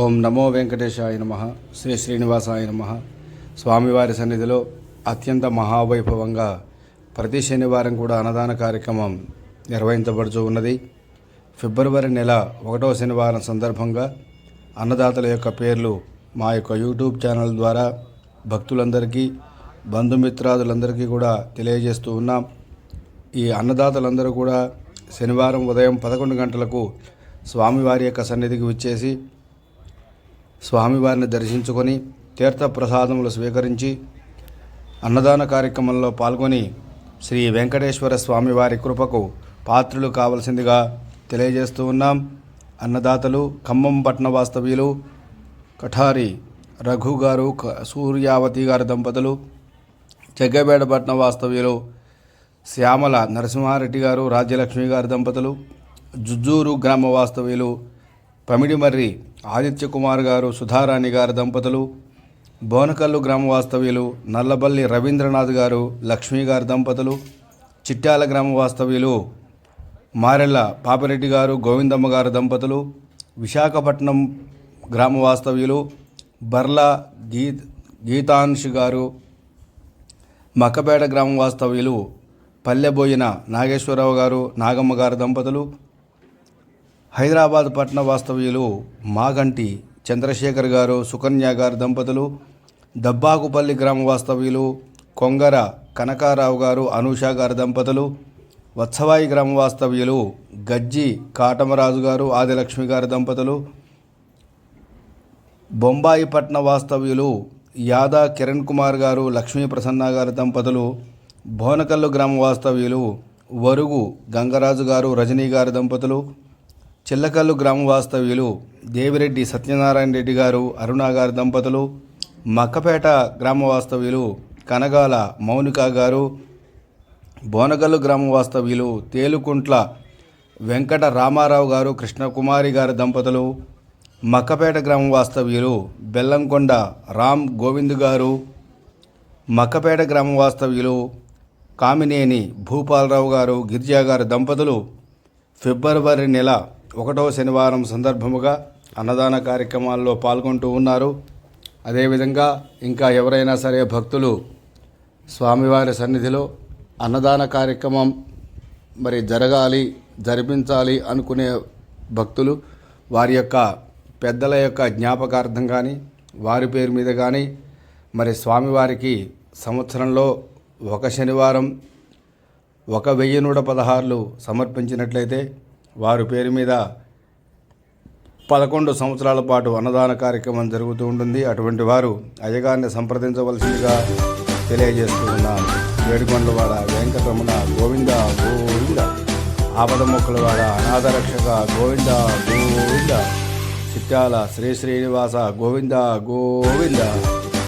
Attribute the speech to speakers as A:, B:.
A: ఓం నమో వెంకటేశాయ నమ. శ్రీ శ్రీనివాసాయ నమ. స్వామివారి సన్నిధిలో అత్యంత మహావైభవంగా ప్రతి శనివారం కూడా అన్నదాన కార్యక్రమం నిర్వహించబడుతూ ఉన్నది. ఫిబ్రవరి నెల ఒకటో శనివారం సందర్భంగా అన్నదాతల యొక్క పేర్లు మా యొక్క యూట్యూబ్ ఛానల్ ద్వారా భక్తులందరికీ బంధుమిత్రాదులందరికీ కూడా తెలియజేస్తూ ఉన్నాం. ఈ అన్నదాతలందరూ కూడా శనివారం ఉదయం పదకొండు గంటలకు స్వామివారి యొక్క సన్నిధికి విచ్చేసి స్వామివారిని దర్శించుకొని తీర్థప్రసాదములు స్వీకరించి అన్నదాన కార్యక్రమంలో పాల్గొని శ్రీ వెంకటేశ్వర స్వామివారి కృపకు పాత్రులు కావలసిందిగా తెలియజేస్తూ ఉన్నాం. అన్నదాతలు ఖమ్మం పట్న వాస్తవ్యులు కఠారి రఘు గారు క- సూర్యావతి గారి దంపతులు జగ్గబేడ పట్న వాస్తవ్యులు శ్యామల నరసింహారెడ్డి గారు రాజ్యలక్ష్మి గారి దంపతులు జుజ్జూరు గ్రామ వాస్తవ్యులు పమిడిమర్రి ఆదిత్య కుమార్ గారు సుధారాణి గారి దంపతులు బోనకల్లు గ్రామ వాస్తవ్యులు నల్లబల్లి రవీంద్రనాథ్ గారు లక్ష్మి గారి దంపతులు చిట్యాల గ్రామ వాస్తవ్యులు మారెళ్ళ పాపిరెడ్డి గారు గోవిందమ్మ గారు దంపతులు విశాఖపట్నం గ్రామ వాస్తవ్యులు బర్లా గీత్ గీతాంశ్ గారు మక్కపేట గ్రామ వాస్తవ్యులు పల్లెబోయిన నాగేశ్వరరావు గారు నాగమ్మ గారి దంపతులు హైదరాబాద్ పట్టణ వాస్తవ్యులు మాగంటి చంద్రశేఖర్ గారు సుకన్య గారి దంపతులు దబ్బాకుపల్లి గ్రామ వాస్తవ్యులు కొంగర కనకారావు గారు అనూష గారి దంపతులు వత్సవాయి గ్రామ వాస్తవ్యులు గజ్జి కాటమరాజు గారు ఆదిలక్ష్మి గారి దంపతులు బొంబాయి పట్న వాస్తవ్యులు యాదా కిరణ్ కుమార్ గారు లక్ష్మీ ప్రసన్న గారి దంపతులు భోనకల్లు గ్రామ వాస్తవ్యులు వరుగు గంగరాజు గారు రజనీ గారి దంపతులు చిల్లకల్లు గ్రామ వాస్తవ్యులు దేవిరెడ్డి సత్యనారాయణ రెడ్డి గారు అరుణ గారి దంపతులు మక్కపేట గ్రామ వాస్తవ్యులు కనగాల మౌనిక గారు బోనగల్లు గ్రామ వాస్తవ్యులు తేలుకుంట్ల వెంకట రామారావు గారు కృష్ణకుమారి గారి దంపతులు మక్కపేట గ్రామ వాస్తవ్యులు బెల్లంకొండ రామ్ గోవింద్ గారు మక్కపేట గ్రామ వాస్తవ్యులు కామినేని భూపాలరావు గారు గిరిజా గారు దంపతులు ఫిబ్రవరి నెల ఒకటవ శనివారం సందర్భముగా అన్నదాన కార్యక్రమాల్లో పాల్గొంటూ ఉన్నారు. అదేవిధంగా ఇంకా ఎవరైనా సరే భక్తులు స్వామివారి సన్నిధిలో అన్నదాన కార్యక్రమం మరి జరగాలి జరిపించాలి అనుకునే భక్తులు వారి యొక్క పెద్దల యొక్క జ్ఞాపకార్థం కానీ వారి పేరు మీద కానీ మరి స్వామివారికి సంవత్సరంలో ఒక శనివారం ఒక వెయ్యి నూట పదహారులు సమర్పించినట్లయితే వారి పేరు మీద పదకొండు సంవత్సరాల పాటు అన్నదాన కార్యక్రమం జరుగుతూ ఉంటుంది. అటువంటి వారు అయ్యగారిని సంప్రదించవలసిందిగా తెలియజేస్తూ ఉన్నాను. వేడుకొండవాడ వెంకటరమణ గోవింద గోవింద. ఆపద మొక్కలవాడ అనాథరక్షక గోవింద గోవింద. చిట్టాల శ్రీ శ్రీనివాస గోవింద గోవింద.